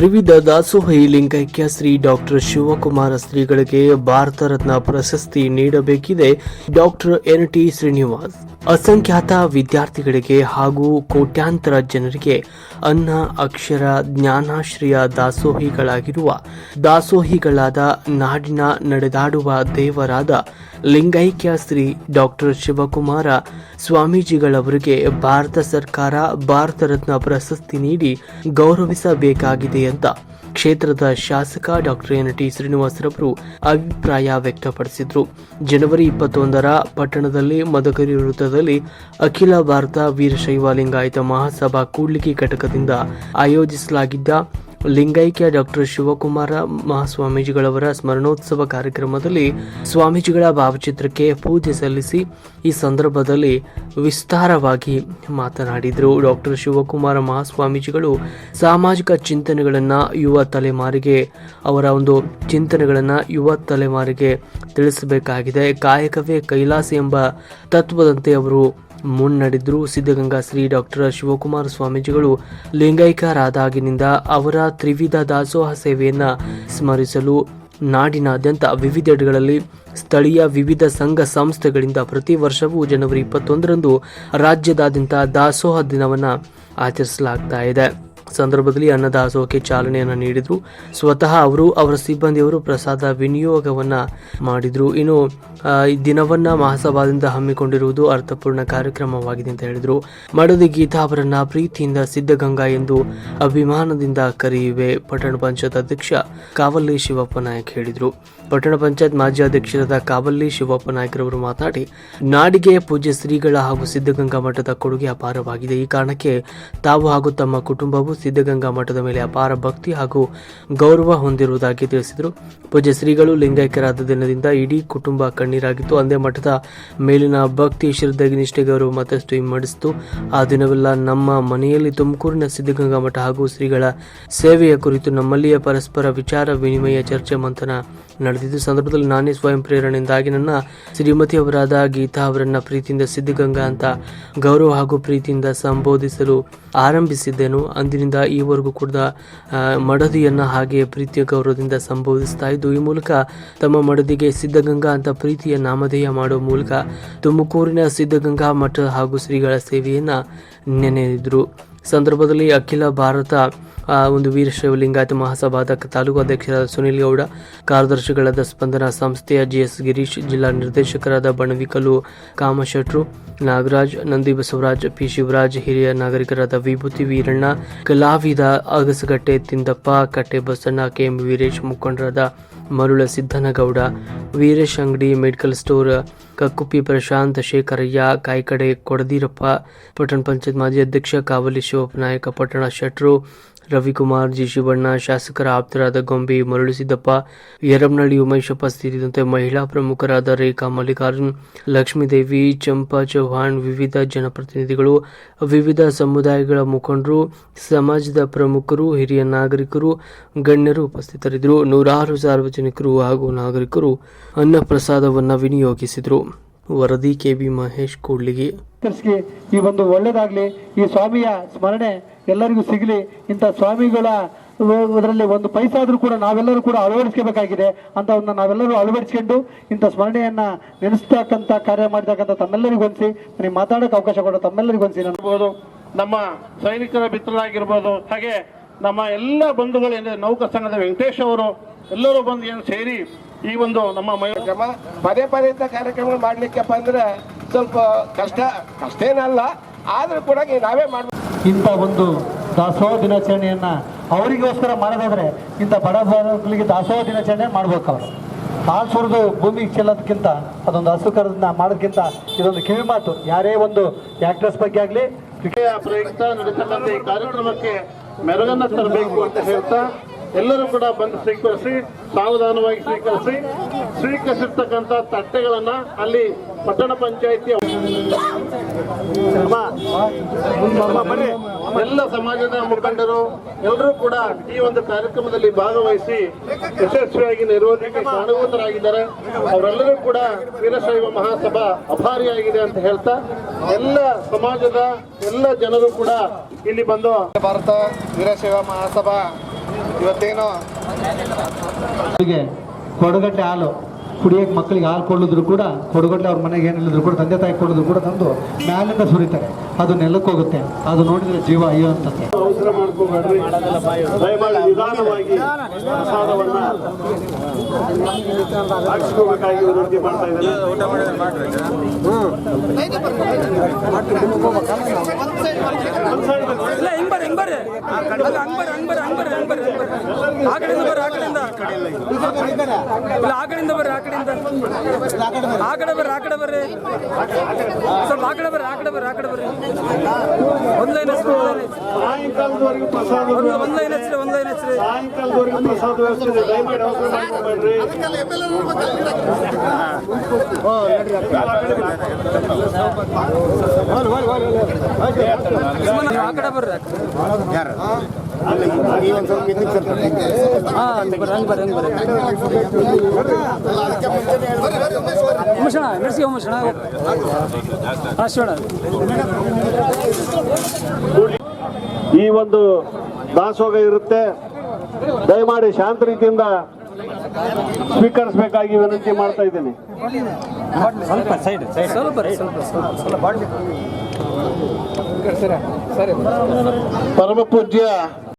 ತ್ರಿವಿಧ ದಾಸೋಹಿ ಲಿಂಗೈಕ್ಯ ಶ್ರೀ ಡಾಕ್ಟರ್ ಶಿವಕುಮಾರ ಶ್ರೀಗಳಿಗೆ ಭಾರತ ರತ್ನ ಪ್ರಶಸ್ತಿ ನೀಡಬೇಕಿದೆ. Doctor N T Srinivas. ಅಸಂಖ್ಯಾತ ವಿದ್ಯಾರ್ಥಿಗಳಿಗೆ ಹಾಗೂ ಕೋಟ್ಯಾಂತರ ಜನರಿಗೆ ಅನ್ನ, ಅಕ್ಷರ, ಜ್ಞಾನಾಶ್ರಯ ದಾಸೋಹಿಗಳಾಗಿರುವ, ದಾಸೋಹಿಗಳಾದ ನಾಡಿನ ನಡೆದಾಡುವ ದೇವರಾದ ಲಿಂಗೈಕ್ಯ ಶ್ರೀ ಡಾಕ್ಟರ್ ಶಿವಕುಮಾರ ಸ್ವಾಮೀಜಿಗಳವರಿಗೆ ಭಾರತ ಸರ್ಕಾರ, ಭಾರತ ರತ್ನ ಪ್ರಶಸ್ತಿ ನೀಡಿ ಗೌರವಿಸಬೇಕಾಗಿದೆ ಅಂತ ಕ್ಷೇತ್ರದ ಶಾಸಕ ಡಾಕ್ಟರ್ ಎನ್. ಟಿ. ಶ್ರೀನಿವಾಸರವರು ಅಭಿಪ್ರಾಯ ವ್ಯಕ್ತಪಡಿಸಿದರು. ಜನವರಿ ಇಪ್ಪತ್ತೊಂದರ ಪಟ್ಟಣದಲ್ಲಿ ಮದಕರಿ ವೃತ್ತದಲ್ಲಿ ಅಖಿಲ ಭಾರತ ವೀರಶೈವ ಲಿಂಗಾಯತ ಮಹಾಸಭಾ ಕೂಡ್ಲಿಗಿ ಘಟಕದಿಂದ ಆಯೋಜಿಸಲಾಗಿದ್ದ ಲಿಂಗೈಕ್ಯ ಡಾಕ್ಟರ್ ಶಿವಕುಮಾರ ಮಹಾಸ್ವಾಮೀಜಿಗಳವರ ಸ್ಮರಣೋತ್ಸವ ಕಾರ್ಯಕ್ರಮದಲ್ಲಿ ಸ್ವಾಮೀಜಿಗಳ ಭಾವಚಿತ್ರಕ್ಕೆ ಪೂಜೆ ಸಲ್ಲಿಸಿ ಈ ಸಂದರ್ಭದಲ್ಲಿ ವಿಸ್ತಾರವಾಗಿ ಮಾತನಾಡಿದರು. ಡಾಕ್ಟರ್ ಶಿವಕುಮಾರ ಮಹಾಸ್ವಾಮೀಜಿಗಳು ಸಾಮಾಜಿಕ ಚಿಂತನೆಗಳನ್ನು ಯುವ ತಲೆಮಾರಿಗೆ, ಅವರ ಒಂದು ಚಿಂತನೆಗಳನ್ನು ಯುವ ತಲೆಮಾರಿಗೆ ತಿಳಿಸಬೇಕಾಗಿದೆ. ಕಾಯಕವೇ ಕೈಲಾಸ ಎಂಬ ತತ್ವದಂತೆ ಅವರು ಮುನ್ನಡೆದ್ರು ಸಿದ್ಧಗಂಗಾ ಶ್ರೀ ಡಾಕ್ಟರ್ ಶಿವಕುಮಾರ ಸ್ವಾಮೀಜಿಗಳು ಲಿಂಗೈಕ್ಯರಾದಾಗಿನಿಂದ ಅವರ ತ್ರಿವಿಧ ದಾಸೋಹ ಸೇವೆಯನ್ನು ಸ್ಮರಿಸಲು ನಾಡಿನಾದ್ಯಂತ ವಿವಿಧೆಡೆಗಳಲ್ಲಿ ಸ್ಥಳೀಯ ವಿವಿಧ ಸಂಘ ಸಂಸ್ಥೆಗಳಿಂದ ಪ್ರತಿ ವರ್ಷವೂ ಜನವರಿ ಇಪ್ಪತ್ತೊಂದರಂದು ರಾಜ್ಯದಾದ್ಯಂತ ದಾಸೋಹ ದಿನವನ್ನು ಆಚರಿಸಲಾಗ್ತಾ ಇದೆ. ಸಂದರ್ಭದಲ್ಲಿ ಅನ್ನದಾಸೋಹಕ್ಕೆ ಚಾಲನೆಯನ್ನು ನೀಡಿದ್ರು. ಸ್ವತಃ ಅವರು ಅವರ ಸಿಬ್ಬಂದಿಯವರು ಪ್ರಸಾದ ವಿನಿಯೋಗವನ್ನ ಮಾಡಿದ್ರು. ಇನ್ನು ಈ ದಿನವನ್ನ ಮಹಾಸಭಾದಿಂದ ಹಮ್ಮಿಕೊಂಡಿರುವುದು ಅರ್ಥಪೂರ್ಣ ಕಾರ್ಯಕ್ರಮವಾಗಿದೆ ಅಂತ ಹೇಳಿದ್ರು. ಮಡದಿ ಗೀತಾ ಅವರನ್ನ ಪ್ರೀತಿಯಿಂದ ಸಿದ್ಧಗಂಗಾ ಎಂದು ಅಭಿಮಾನದಿಂದ ಕರೆಯುವೆ ಪಟ್ಟಣ ಪಂಚಾಯತ್ ಅಧ್ಯಕ್ಷ ಕಾವಲ್ಲಿ ಶಿವಪ್ಪ ನಾಯಕ್ ಹೇಳಿದ್ರು. ಪಟ್ಟಣ ಪಂಚಾಯತ್ ಮಾಜಿ ಅಧ್ಯಕ್ಷರಾದ ಕಾವಲ್ಲಿ ಶಿವಪ್ಪ ನಾಯಕರವರು ಮಾತನಾಡಿ ನಾಡಿಗೆ ಪೂಜೆ ಶ್ರೀಗಳ ಹಾಗೂ ಸಿದ್ಧಗಂಗಾ ಮಠದ ಕೊಡುಗೆ ಅಪಾರವಾಗಿದೆ. ಈ ಕಾರಣಕ್ಕೆ ತಾವು ಹಾಗೂ ತಮ್ಮ ಕುಟುಂಬವು ಸಿದ್ಧಗಂಗಾ ಮಠದ ಮೇಲೆ ಅಪಾರ ಭಕ್ತಿ ಹಾಗೂ ಗೌರವ ಹೊಂದಿರುವುದಾಗಿ ತಿಳಿಸಿದರು. ಪೂಜೆ ಶ್ರೀಗಳು ಲಿಂಗೈಕ್ಯರಾದ ದಿನದಿಂದ ಇಡೀ ಕುಟುಂಬ ಕಣ್ಣೀರಾಗಿತ್ತು. ಅಂದೇ ಮಠದ ಮೇಲಿನ ಭಕ್ತಿ, ಶ್ರದ್ಧೆಗೆ ನಿಷ್ಠೆ ಗೌರವ ಮತ್ತಷ್ಟು ಇಮ್ಮಡಿಸಿತು ಆ ದಿನವೆಲ್ಲ ನಮ್ಮ ಮನೆಯಲ್ಲಿ ತುಮಕೂರಿನ ಸಿದ್ಧಗಂಗಾ ಮಠ ಹಾಗೂ ಶ್ರೀಗಳ ಸೇವೆಯ ಕುರಿತು ನಮ್ಮಲ್ಲಿಯೇ ಪರಸ್ಪರ ವಿಚಾರ, ವಿನಿಮಯ, ಚರ್ಚೆ, ಮಂಥನ ನಡೆದಿದ್ದು ಸಂದರ್ಭದಲ್ಲಿ ನಾನೇ ಸ್ವಯಂ ಪ್ರೇರಣೆಯಿಂದಾಗಿ ನನ್ನ ಶ್ರೀಮತಿಯವರಾದ ಗೀತಾ ಅವರನ್ನ ಪ್ರೀತಿಯಿಂದ ಸಿದ್ಧಗಂಗಾ ಅಂತ ಗೌರವ ಹಾಗೂ ಪ್ರೀತಿಯಿಂದ ಸಂಬೋಧಿಸಲು ಆರಂಭಿಸಿದ್ದೆನು. ಅಂದಿನಿಂದ ಈವರೆಗೂ ಕೂಡ ಮಡದಿಯನ್ನ ಹಾಗೆ ಪ್ರೀತಿಯ ಗೌರವದಿಂದ ಸಂಬೋಧಿಸ್ತಾ ಇದ್ದು, ಈ ಮೂಲಕ ತಮ್ಮ ಮಡದಿಗೆ ಸಿದ್ಧಗಂಗಾ ಅಂತ ಪ್ರೀತಿಯ ನಾಮಧೇಯ ಮಾಡುವ ಮೂಲಕ ತುಮಕೂರಿನ ಸಿದ್ಧಗಂಗಾ ಮಠ ಹಾಗೂ ಶ್ರೀಗಳ ಸೇವೆಯನ್ನ ನೆನೆದಿದ್ರು. ಸಂದರ್ಭದಲ್ಲಿ ಅಖಿಲ ಭಾರತ ಒಂದು ವೀರಶೈವ ಲಿಂಗಾಯತ ಮಹಾಸಭಾದ ತಾಲೂಕು ಅಧ್ಯಕ್ಷರಾದ ಸುನಿಲ್ ಗೌಡ, ಕಾರ್ಯದರ್ಶಿಗಳಾದ ಸ್ಪಂದನ ಸಂಸ್ಥೆಯ ಜಿಎಸ್ ಗಿರೀಶ್, ಜಿಲ್ಲಾ ನಿರ್ದೇಶಕರಾದ ಬಣವಿಕಲು ಕಾಮಶೆಟ್ರು, ನಾಗರಾಜ್, ನಂದಿ ಬಸವರಾಜ್, ಪಿ ಶಿವರಾಜ್, ಹಿರಿಯ ನಾಗರಿಕರಾದ ವಿಭೂತಿ ವೀರಣ್ಣ, ಕಲಾವಿದ ಅಗಸಗಟ್ಟೆ ತಿಂದಪ್ಪ, ಕಟ್ಟೆ ಬಸಣ್ಣ, ಕೆಎಂ ವೀರೇಶ್ ಮುಖಂಡರಾದ ಮರುಳ ಸಿದ್ದನಗೌಡ ವೀರೇಶ್ ಅಂಗಡಿ ಮೆಡಿಕಲ್ ಸ್ಟೋರ್, ಕಕ್ಕುಪ್ಪಿ ಪ್ರಶಾಂತ್, ಶೇಖರಯ್ಯ, ಕಾಯ್ಕಡೆ ಕೊಡದೀರಪ್ಪ, ಪಟ್ಟಣ ಪಂಚಾಯತ್ ಮಾಜಿ ಅಧ್ಯಕ್ಷ ಕಾವಲಿ ಶಿವಪ್ಪ ನಾಯಕ ಪಟ್ಟಣ ಶೆಟ್ರು, ರವಿಕುಮಾರ್, ಜಿ. ಶಿವಣ್ಣ, ಶಾಸಕರ ಆಪ್ತರಾದ ಗೊಂಬೆ ಮರಳುಸಿದ್ದಪ್ಪ ಯರಮನಹಳ್ಳಿ ಉಮೇಶಪ್ಪ ಸೇರಿದಂತೆ ಮಹಿಳಾ ಪ್ರಮುಖರಾದ ರೇಖಾ ಮಲ್ಲಿಕಾರ್ಜುನ್, ಲಕ್ಷ್ಮೀದೇವಿ, ಚಂಪಾ ಚೌಹಾಣ್, ವಿವಿಧ ಜನಪ್ರತಿನಿಧಿಗಳು, ವಿವಿಧ ಸಮುದಾಯಗಳ ಮುಖಂಡರು, ಸಮಾಜದ ಪ್ರಮುಖರು, ಹಿರಿಯ ನಾಗರಿಕರು, ಗಣ್ಯರು ಉಪಸ್ಥಿತರಿದ್ದರು. ನೂರಾರು ಸಾರ್ವಜನಿಕರು ಹಾಗೂ ನಾಗರಿಕರು ಅನ್ನ ಪ್ರಸಾದವನ್ನು ವಿನಿಯೋಗಿಸಿದರು. ವರದಿ ಕೆಬಿ ಮಹೇಶ್ ಕೂಡ್ಲಿಗಿ. ಈ ಒಂದು ಒಳ್ಳೇದಾಗ್ಲಿ ಈ ಸ್ವಾಮಿಯ ಸ್ಮರಣೆ ಎಲ್ಲರಿಗೂ ಸಿಗಲಿ ಇಂಥ ಸ್ವಾಮಿಗಳ ಅದರಲ್ಲಿ ಒಂದು ಪೈಸಾದರೂ ಆದ್ರೂ ಕೂಡ ನಾವೆಲ್ಲರೂ ಕೂಡ ಅಳವಡಿಸ್ಕೋಬೇಕಾಗಿದೆ ಅಂತ ಒಂದು ನಾವೆಲ್ಲರೂ ಅಳವಡಿಸ್ಕೊಂಡು ಇಂಥ ಸ್ಮರಣೆಯನ್ನು ನೆನೆಸ್ತಕ್ಕಂಥ ಕಾರ್ಯ ಮಾಡಿರ್ತಕ್ಕಂಥ ತಮ್ಮೆಲ್ಲರಿಗೂ ಹೊಂದಿಸಿ ನನಗೆ ಮಾತಾಡೋಕೆ ಅವಕಾಶ ಕೊಡೋ ತಮ್ಮೆಲ್ಲರಿಗೂ ಹೊಂದಿಸಿ ನಮ್ಮ ಸೈನಿಕರ ಮಿತ್ರರಾಗಿರ್ಬೋದು ಹಾಗೆ ನಮ್ಮ ಎಲ್ಲ ಬಂಧುಗಳು ಏನಿದೆ ನೌಕಾ ಸಂಘದ ವೆಂಕಟೇಶ್ ಅವರು ಎಲ್ಲರೂ ಬಂದು ಏನು ಸೇರಿ ಈ ಒಂದು ನಮ್ಮ ಮೈ ಕಾರ್ಯಕ್ರಮ ಪದೇ ಪದೇ ಇಂಥ ಕಾರ್ಯಕ್ರಮಗಳು ಮಾಡಲಿಕ್ಕಪ್ಪ ಅಂದರೆ ಸ್ವಲ್ಪ ಕಷ್ಟ ಕಷ್ಟ ಆದರೂ ಆದ್ರೂ ಕೂಡ ಈ ನಾವೇ ಮಾಡಬೇಕು. ಇಂಥ ಒಂದು ದಾಸೋಹ ದಿನಾಚರಣೆಯನ್ನು ಅವರಿಗೋಸ್ಕರ ಮಾಡೋದಾದರೆ ಇಂಥ ಬಡ ಬಡವರಿಗೆ ದಾಸೋಹ ದಿನಾಚರಣೆ ಮಾಡ್ಬೇಕು ಅವರು. ಹಾಲು ಸುರಿದು ಭೂಮಿಗೆ ಚೆಲ್ಲೋದಕ್ಕಿಂತ ಅದೊಂದು ಹಸುಕರದನ್ನ ಮಾಡೋದಕ್ಕಿಂತ ಇದೊಂದು ಕಿವಿ ಮಾತು. ಯಾರೇ ಒಂದು ಆ್ಯಕ್ಟ್ರೆಸ್ ಬಗ್ಗೆ ಆಗಲಿ ಪ್ರಯುಕ್ತ ನಡೀತಕ್ಕಂಥ ಈ ಕಾರ್ಯಕ್ರಮಕ್ಕೆ ಮೆರುಗನ್ನ ತರಬೇಕು ಅಂತ ಹೇಳ್ತಾ ಎಲ್ಲರೂ ಕೂಡ ಬಂದು ಸ್ವೀಕರಿಸಿ, ಸಾವಧಾನವಾಗಿ ಸ್ವೀಕರಿಸಿ, ಸ್ವೀಕರಿಸಿರ್ತಕ್ಕಂಥ ತಟ್ಟೆಗಳನ್ನ ಅಲ್ಲಿ ಪಟ್ಟಣ ಪಂಚಾಯಿತಿಯ ಎಲ್ಲ ಸಮಾಜದ ಮುಖಂಡರು ಎಲ್ಲರೂ ಕೂಡ ಈ ಒಂದು ಕಾರ್ಯಕ್ರಮದಲ್ಲಿ ಭಾಗವಹಿಸಿ ಯಶಸ್ವಿಯಾಗಿ ನಿರ್ವಹಣೆಗೆ ಕಾರಣಭೂತರಾಗಿದ್ದಾರೆ. ಅವರೆಲ್ಲರೂ ಕೂಡ ವೀರಶೈವ ಮಹಾಸಭಾ ಅಭಾರಿಯಾಗಿದೆ ಅಂತ ಹೇಳ್ತಾ, ಎಲ್ಲ ಸಮಾಜದ ಎಲ್ಲ ಜನರು ಕೂಡ ಇಲ್ಲಿ ಬಂದು ಭಾರತ ವೀರಶೈವ ಮಹಾಸಭಾ ಇವತ್ತೇನು? ಅವರಿಗೆ ಕೊಡಗಟ್ಟೆ ಹಾಲು ಕುಡಿಯೋಕೆ ಮಕ್ಕಳಿಗೆ ಹಾಲು ಕೊಳ್ಳಿದ್ರು ಕೂಡ ಕೊಡಗಟ್ಟೆ ಅವ್ರ ಮನೆಗೆ ಏನಿಲ್ಲದ್ರು ಕೂಡ ತಂದೆ ತಾಯಿ ಕೊಳ್ಳಿದ್ರು ಕೂಡ ತಂದು ಮ್ಯಾಲಿಂದ ಸುರಿತಾರೆ. ಅದು ನೆಲಕ್ಕೆ ಹೋಗುತ್ತೆ. ಅದು ನೋಡಿದ್ರೆ ಜೀವ ಅಯ್ಯೋ ಅಂತ ಅವಸರ ಮಾಡ್ಕೋಬೇಡ್ರಿ ದಯಮಾಡಿ ನಿಧಾನವಾಗಿ ಪ್ರಸಾದವನ್ನ ಹಾಕಿಸ್ಕೋಬೇಕಾಗಿ ವಿನಂತಿ ಮಾಡ್ತಾ ಇದ್ದೇನೆ ಬರ್ರಿ ಅಲ್ಲ ಹಂಗ್ ಬರ್ರಿ ಹಂಗ್ ಬರ್ರಿ ಹಂಗ್ ಇಲ್ಲ, ಆ ಕಡೆಯಿಂದ ಬರ್ರಿ, ಆ ಕಡೆಯಿಂದ. ಆ ಕಡೆ ಬರ್ರಿ, ಆ ಕಡೆ ಬರ್ರಿ. ಸ್ವಲ್ಪ ಆ ಕಡೆ ಬರ್ರಿ, ಆ ಕಡೆ ಬರ್ರಿ, ಆ ಕಡೆ ಬರ್ರಿ. ಒಂದ್ ಲೈನ್ ಹಚ್ಚಿರಿ ಒಂದ್ ಲೈನ್ ಹಚ್ಚಿರಿ ಒಂದ್ ಲೈನ್ ಹಚ್ಚಿರಿ ಆ ಕಡೆ ಬರ್ರಿ ಈ ಒಂದು ದಾಸೋಗ ಇರುತ್ತೆ. ದಯಮಾಡಿ ಶಾಂತ ರೀತಿಯಿಂದ ಸ್ವೀಕರಿಸಬೇಕಾಗಿ ವಿನಂತಿ ಮಾಡ್ತಾ ಇದ್ದೀನಿ. ಸ್ವಲ್ಪ ಸೈಡ್ ಪರಮ ಪೂಜ್ಯ